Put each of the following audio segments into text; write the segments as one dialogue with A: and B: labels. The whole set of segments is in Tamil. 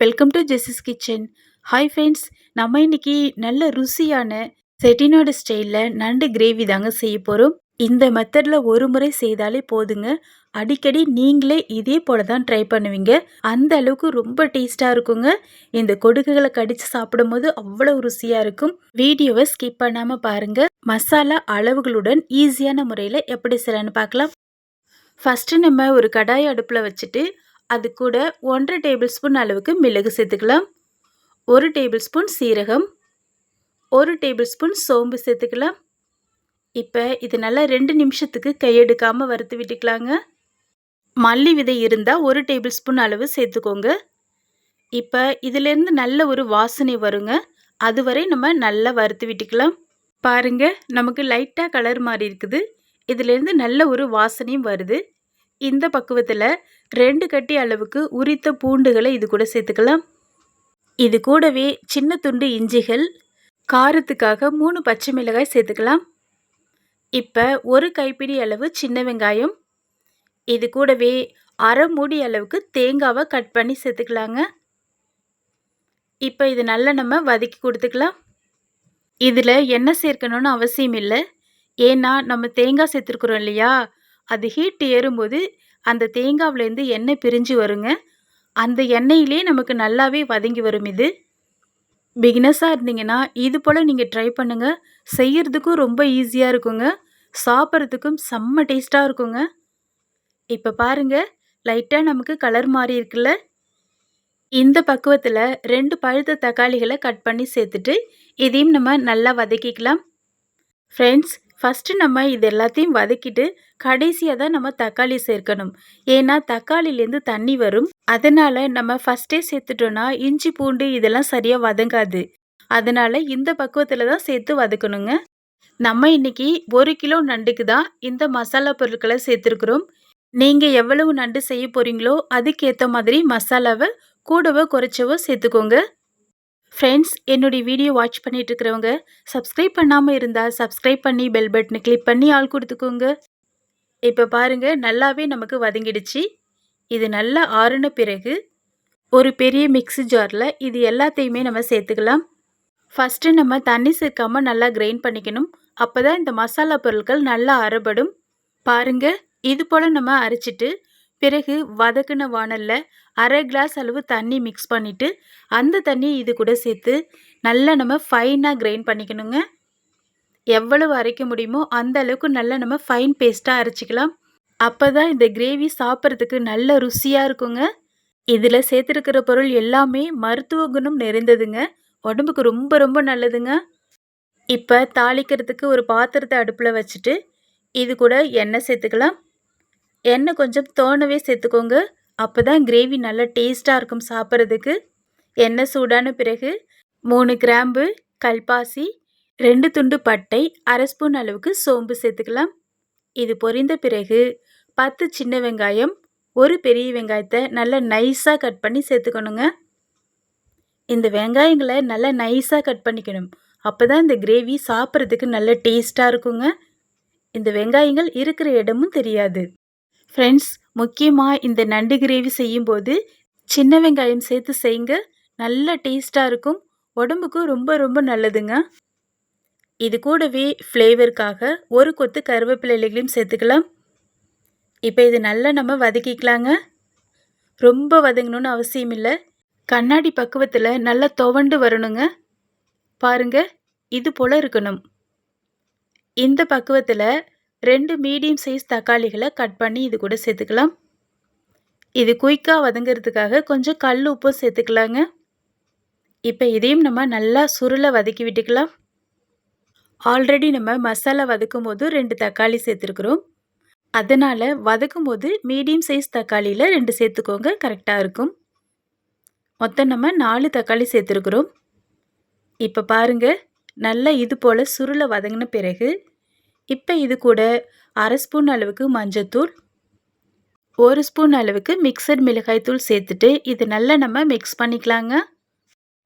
A: Welcome to Jessy's kitchen hi friends நம்ம இன்னைக்கு நல்ல ருசியான செட்டிநாடு ஸ்டைலில் நண்டு கிரேவி தாங்க செய்ய போகிறோம் இந்த மெத்தடில் ஒரு முறை செய்தாலே போதுங்க. அடிக்கடி நீங்களே இதே போல தான் ட்ரை பண்ணுவீங்க. அந்த அளவுக்கு ரொம்ப டேஸ்ட்டாக இருக்குங்க. இந்த கொடுக்குகளை கடித்து சாப்பிடும் போது அவ்வளோ ருசியாக இருக்கும். வீடியோவை ஸ்கிப் பண்ணாமல் பாருங்கள் மசாலா அளவுகளுடன் ஈஸியான முறையில் எப்படி செய்யலான்னு பார்க்கலாம். ஃபஸ்ட்டு நம்ம ஒரு கடாய் அடுப்பில் வச்சுட்டு அது கூட ஒன்றரை டேபிள் ஸ்பூன் அளவுக்கு மிளகு சேர்த்துக்கலாம். ஒரு டேபிள் ஸ்பூன் சீரகம். ஒரு டேபிள் ஸ்பூன் சோம்பு சேர்த்துக்கலாம். இப்போ இது நல்லா ரெண்டு நிமிஷத்துக்கு கையெடுக்காமல் வறுத்து விட்டுக்கலாங்க. மல்லி விதை இருந்தால் ஒரு டேபிள் ஸ்பூன் அளவு சேர்த்துக்கோங்க. இப்போ இதிலேருந்து நல்ல ஒரு வாசனை வருங்க. அதுவரை நம்ம நல்லா வறுத்து விட்டுக்கலாம். பாருங்கள் நமக்கு லைட்டாக கலர் மாதிரி இருக்குது. இதுலேருந்து நல்ல ஒரு வாசனையும் வருது. இந்த பக்குவத்தில் ரெண்டு கட்டி அளவுக்கு உரித்த பூண்டுகளை இது கூட சேர்த்துக்கலாம். இது கூடவே சின்ன துண்டு இஞ்சிகள் காரத்துக்காக மூணு பச்சை மிளகாய் சேர்த்துக்கலாம். இப்போ ஒரு கைப்பிடி அளவு சின்ன வெங்காயம் இது கூடவே அரை மூடி அளவுக்கு தேங்காவை கட் பண்ணி சேர்த்துக்கலாங்க. இப்போ இது நல்லா நம்ம வதக்கி கொடுத்துக்கலாம். இதில் எண்ணெய் சேர்க்கணும்னு அவசியம் இல்லை. ஏன்னா நம்ம தேங்காய் சேர்த்துருக்குறோம் இல்லையா? அது ஹீட் ஏறும்போது அந்த தேங்காவிலேருந்து எண்ணெய் பிரிஞ்சு வருங்க. அந்த எண்ணெயிலே நமக்கு நல்லாவே வதங்கி வரும் இது. பிகினஸாக இருந்தீங்கன்னா இது போல் நீங்கள் ட்ரை பண்ணுங்கள் செய்கிறதுக்கும் ரொம்ப ஈஸியாக இருக்குங்க. சாப்பிட்றதுக்கும் செம்ம டேஸ்ட்டாக இருக்குங்க. இப்போ பாருங்கள் லைட்டாக நமக்கு கலர் மாறி இருக்குல்ல. இந்த பக்குவத்தில் ரெண்டு பழுத்த தக்காளிகளை கட் பண்ணி சேர்த்துட்டு இதையும் நம்ம நல்லா வதக்கிக்கலாம். ஃப்ரெண்ட்ஸ் ஃபஸ்ட்டு நம்ம இது எல்லாத்தையும் வதக்கிட்டு கடைசியாக தான் நம்ம தக்காளி சேர்க்கணும். ஏன்னா தக்காளிலேருந்து தண்ணி வரும். அதனால் நம்ம ஃபஸ்ட்டே சேர்த்துட்டோன்னா இஞ்சி பூண்டு இதெல்லாம் சரியாக வதங்காது. அதனால் இந்த பக்குவத்தில் தான் சேர்த்து வதக்கணுங்க. நம்ம இன்னைக்கு ஒரு கிலோ நண்டுக்கு தான் இந்த மசாலா பொருட்களை சேர்த்துருக்குறோம். நீங்கள் எவ்வளவு நண்டு செய்ய போகிறீங்களோ அதுக்கேற்ற மாதிரி மசாலாவை கூடவோ குறைச்சவோ சேர்த்துக்கோங்க. ஃப்ரெண்ட்ஸ் என்னுடைய வீடியோ வாட்ச் பண்ணிட்டு இருக்கிறவங்க சப்ஸ்கிரைப் பண்ணாமல் இருந்தால் சப்ஸ்கிரைப் பண்ணி பெல் பட்டனை கிளிக் பண்ணி ஆள் கொடுத்துக்கோங்க. இப்போ பாருங்க நல்லாவே நமக்கு வதங்கிடுச்சு. இது நல்லா ஆறுன பிறகு ஒரு பெரிய மிக்ஸி ஜாரில் இது எல்லாத்தையுமே நம்ம சேர்த்துக்கலாம். ஃபஸ்ட்டு நம்ம தண்ணி சேர்க்காமல் நல்லா கிரைண்ட் பண்ணிக்கணும். அப்போ தான் இந்த மசாலா பொருட்கள் நல்லா அரைபடும் பாருங்க இது போல் நம்ம அரைச்சிட்டு பிறகு வதக்குன வானலில் அரை கிளாஸ் அளவு தண்ணி மிக்ஸ் பண்ணிவிட்டு அந்த தண்ணி இது கூட சேர்த்து நல்லா நம்ம ஃபைனாக கிரைண்ட் பண்ணிக்கணுங்க. எவ்வளவு அரைக்க முடியுமோ அந்த அளவுக்கு நல்லா நம்ம ஃபைன் பேஸ்ட்டாக அரைச்சிக்கலாம். அப்போ தான் இந்த கிரேவி சாப்பிட்றதுக்கு நல்ல ருசியாக இருக்குங்க. இதில் சேர்த்துருக்கிற பொருள் எல்லாமே மருத்துவ குணம் நிறைந்ததுங்க. உடம்புக்கு ரொம்ப ரொம்ப நல்லதுங்க. இப்போ தாளிக்கிறதுக்கு ஒரு பாத்திரத்தை அடுப்பில் வச்சுட்டு இது கூட எண்ணெய் சேர்த்துக்கலாம். எண்ணெய் கொஞ்சம் தோணவே சேர்த்துக்கோங்க. அப்போ தான் கிரேவி நல்லா டேஸ்ட்டாக இருக்கும் சாப்பிட்றதுக்கு. எண்ணெய் சூடான பிறகு மூணு கிராம்பு கல்பாசி ரெண்டு துண்டு பட்டை அரை ஸ்பூன் அளவுக்கு சோம்பு சேர்த்துக்கலாம். இது பொரிந்த பிறகு பத்து சின்ன வெங்காயம் ஒரு பெரிய வெங்காயத்தை நல்லா நைஸாக கட் பண்ணி சேர்த்துக்கணுங்க. இந்த வெங்காயங்களை நல்லா நைஸாக கட் பண்ணிக்கணும். அப்போ தான் இந்த கிரேவி சாப்பிட்றதுக்கு நல்ல டேஸ்ட்டாக இருக்குங்க. இந்த வெங்காயங்கள் இருக்கிற இடமும் தெரியாது. ஃப்ரெண்ட்ஸ் முக்கியமாக இந்த நண்டு கிரேவி செய்யும்போது சின்ன வெங்காயம் சேர்த்து செய்யுங்க. நல்லா டேஸ்ட்டாக இருக்கும். உடம்புக்கும் ரொம்ப ரொம்ப நல்லதுங்க. இது கூடவே ஃப்ளேவருக்காக ஒரு கொத்து கருவேப்பிலை இலைகளையும் சேர்த்துக்கலாம். இப்போ இது நல்லா நம்ம வதக்கிக்கலாங்க. ரொம்ப வதங்கணும்னு அவசியம் இல்லை. கண்ணாடி பக்குவத்தில் நல்லா துவண்டு வரணுங்க. பாருங்க இது போல் இருக்கணும். இந்த பக்குவத்தில் ரெண்டு மீடியம் சைஸ் தக்காளிகளை கட் பண்ணி இது கூட சேர்த்துக்கலாம். இது குயிக்காக வதங்கிறதுக்காக கொஞ்சம் கல் உப்பும் சேர்த்துக்கலாங்க. இப்போ இதையும் நம்ம நல்லா சுருளை வதக்கி விட்டுக்கலாம். ஆல்ரெடி நம்ம மசாலா வதக்கும் போது ரெண்டு தக்காளி சேர்த்துருக்குறோம். அதனால் வதக்கும் போது மீடியம் சைஸ் தக்காளியில் ரெண்டு சேர்த்துக்கோங்க கரெக்டாக இருக்கும். மொத்தம் நம்ம நாலு தக்காளி சேர்த்துருக்குறோம். இப்போ பாருங்கள் நல்லா இது போல் சுருளை வதங்கின பிறகு இப்போ இது கூட அரை ஸ்பூன் அளவுக்கு மஞ்சத்தூள் ஒரு ஸ்பூன் அளவுக்கு மிக்சட் மிளகாய்த்தூள் சேர்த்துட்டு இது நல்லா நம்ம மிக்ஸ் பண்ணிக்கலாங்க.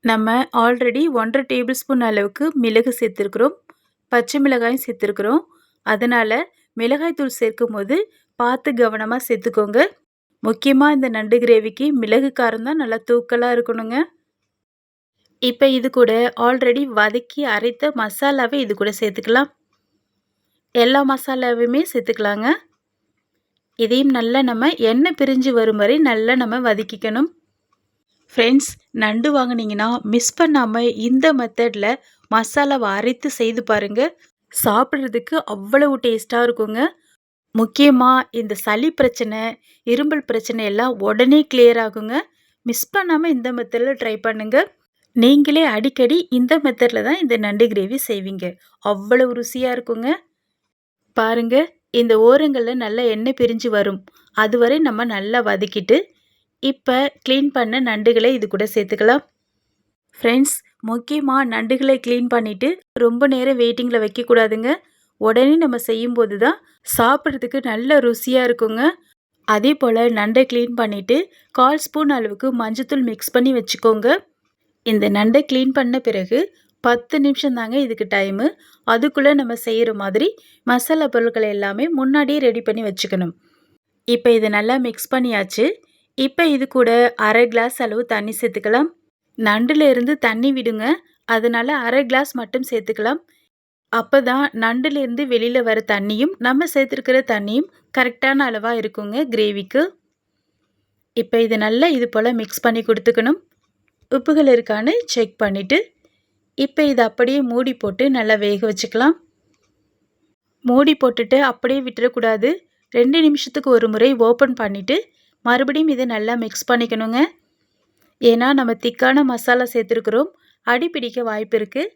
A: நம்ம ஆல்ரெடி ஒன்றரை டேபிள் ஸ்பூன் அளவுக்கு மிளகு சேர்த்துருக்குறோம் பச்சை மிளகாயும் சேர்த்துருக்குறோம். அதனால் மிளகாய்த்தூள் சேர்க்கும் போது பார்த்து கவனமாக சேர்த்துக்கோங்க. முக்கியமாக இந்த நண்டு கிரேவிக்கு மிளகு காரம் தான் நல்லா தூக்கலாக இருக்கணுங்க. இப்போ இது கூட ஆல்ரெடி வதக்கி அரைத்த மசாலாவை இது கூட சேர்த்துக்கலாம். எல்லா மசாலாவையுமே சேர்த்துக்கலாங்க. இதையும் நல்லா நம்ம எண்ணெய் பிரிஞ்சு வரும் வரை நல்லா நம்ம வதக்கிக்கணும். ஃப்ரெண்ட்ஸ் நண்டு வாங்கினீங்கன்னா மிஸ் பண்ணாமல் இந்த மெத்தடில் மசாலாவை அரைத்து செய்து பாருங்கள் சாப்பிட்றதுக்கு அவ்வளவு டேஸ்ட்டாக இருக்குங்க. முக்கியமாக இந்த சளி பிரச்சனை இரும்பல் பிரச்சனை எல்லாம் உடனே கிளியர் ஆகுங்க. மிஸ் பண்ணாமல் இந்த மெத்தடில் ட்ரை பண்ணுங்கள் நீங்களே அடிக்கடி இந்த மெத்தடில் தான் இந்த நண்டு கிரேவி செய்வீங்க. அவ்வளவு ருசியாக இருக்குங்க. பாருங்க இந்த ஓரங்களில் நல்லா எண்ணெய் பிரிஞ்சு வரும். அதுவரை நம்ம நல்லா வதக்கிட்டு இப்போ க்ளீன் பண்ண நண்டுகளை இது கூட சேர்த்துக்கலாம். ஃப்ரெண்ட்ஸ் முக்கியமாக நண்டுகளை க்ளீன் பண்ணிவிட்டு ரொம்ப நேரம் வெயிட்டிங்கில் வைக்கக்கூடாதுங்க உடனே நம்ம செய்யும்போது தான் சாப்பிட்றதுக்கு நல்ல ருசியாக இருக்குங்க. அதே போல் நண்டை க்ளீன் பண்ணிவிட்டு கால் ஸ்பூன் அளவுக்கு மஞ்சத்தூள் மிக்ஸ் பண்ணி வச்சுக்கோங்க. இந்த நண்டை க்ளீன் பண்ண பிறகு பத்து நிமிஷம் தாங்க இதுக்கு டைமு அதுக்குள்ளே நம்ம செய்கிற மாதிரி மசாலா பொருட்கள் எல்லாமே முன்னாடியே ரெடி பண்ணி வச்சுக்கணும். இப்போ இது நல்லா மிக்ஸ் பண்ணியாச்சு. இப்போ இது கூட அரை கிளாஸ் அளவு தண்ணி சேர்த்துக்கலாம். நண்டுல இருந்து தண்ணி விடுங்க. அதனால் அரை கிளாஸ் மட்டும் சேர்த்துக்கலாம். அப்போ தான் நண்டுலேருந்து வெளியில் வர தண்ணியும் நம்ம சேர்த்துருக்கிற தண்ணியும் கரெக்டான அளவாக இருக்குங்க கிரேவிக்கு இப்போ இது நல்லா இது போல் மிக்ஸ் பண்ணி கொடுத்துக்கணும். உப்புகள் இருக்கான்னு செக் பண்ணிவிட்டு இப்போ இதை அப்படியே மூடி போட்டு நல்லா வேக வச்சுக்கலாம். மூடி போட்டுட்டு அப்படியே விட்டுறக்கூடாது. ரெண்டு நிமிஷத்துக்கு ஒரு முறை ஓப்பன் பண்ணிவிட்டு மறுபடியும் இதை நல்லா மிக்ஸ் பண்ணிக்கணுங்க. ஏன்னா நம்ம திக்கான மசாலா சேர்த்துருக்குறோம். அடி பிடிக்க வாய்ப்பு இருக்குது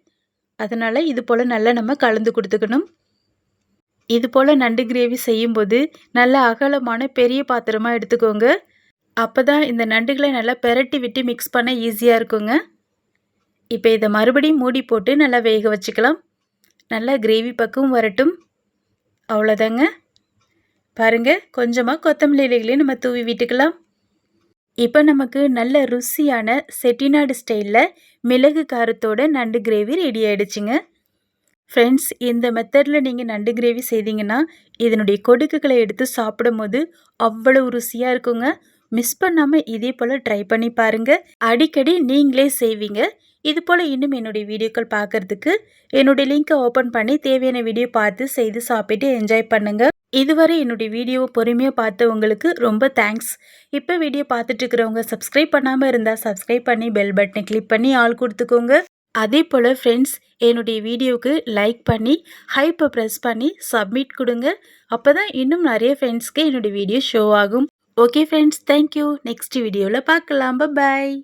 A: அதனால் இது போல் நல்லா நம்ம கலந்து கொடுத்துக்கணும். இது போல் நண்டு கிரேவி செய்யும்போது நல்ல அகலமான பெரிய பாத்திரமாக எடுத்துக்கோங்க. அப்போ தான் இந்த நண்டுகளை நல்லா பெரட்டி விட்டு மிக்ஸ் பண்ண ஈஸியாக இருக்குங்க. இப்போ இதை மறுபடியும் மூடி போட்டு நல்லா வேக வச்சுக்கலாம். நல்லா கிரேவி பக்கம் வரட்டும். அவ்வளோதாங்க பாருங்கள் கொஞ்சமாக கொத்தமல்லி இலைகளையும் நம்ம தூவி விட்டுக்கலாம். இப்போ நமக்கு நல்ல ருசியான செட்டிநாடு ஸ்டைலில் மிளகு காரத்தோட நண்டு கிரேவி ரெடி ஆகிடுச்சிங்க ஃப்ரெண்ட்ஸ் இந்த மெத்தடில் நீங்கள் நண்டு கிரேவி செய்தீங்கன்னா இதனுடைய கொடுக்குகளை எடுத்து சாப்பிடும் போது அவ்வளவு ருசியாக இருக்குங்க. மிஸ் பண்ணாமல் இதே போல் ட்ரை பண்ணி பாருங்கள் அடிக்கடி நீங்களே செய்வீங்க. இது போல் இன்னும் என்னுடைய வீடியோக்கள் பார்க்குறதுக்கு என்னுடைய லிங்க்கை ஓப்பன் பண்ணி தேவையான வீடியோ பார்த்து செய்து சாப்பிட்டு என்ஜாய் பண்ணுங்கள் இதுவரை என்னுடைய வீடியோவை பொறுமையாக பார்த்தவங்களுக்கு ரொம்ப தேங்க்ஸ் இப்போ வீடியோ பார்த்துட்டு இருக்கிறவங்க சப்ஸ்கிரைப் பண்ணாமல் இருந்தால் சப்ஸ்கிரைப் பண்ணி பெல் பட்டனை கிளிக் பண்ணி ஆள் கொடுத்துக்கோங்க. அதே போல் ஃப்ரெண்ட்ஸ் என்னுடைய வீடியோவுக்கு லைக் பண்ணி ஹைப்பை ப்ரெஸ் பண்ணி சப்மிட் கொடுங்க. அப்போ தான் இன்னும் நிறைய ஃப்ரெண்ட்ஸ்க்கு என்னுடைய வீடியோ ஷோ ஆகும். Okay friends thank you next வீடியோவில் பார்க்கலாம். பாய்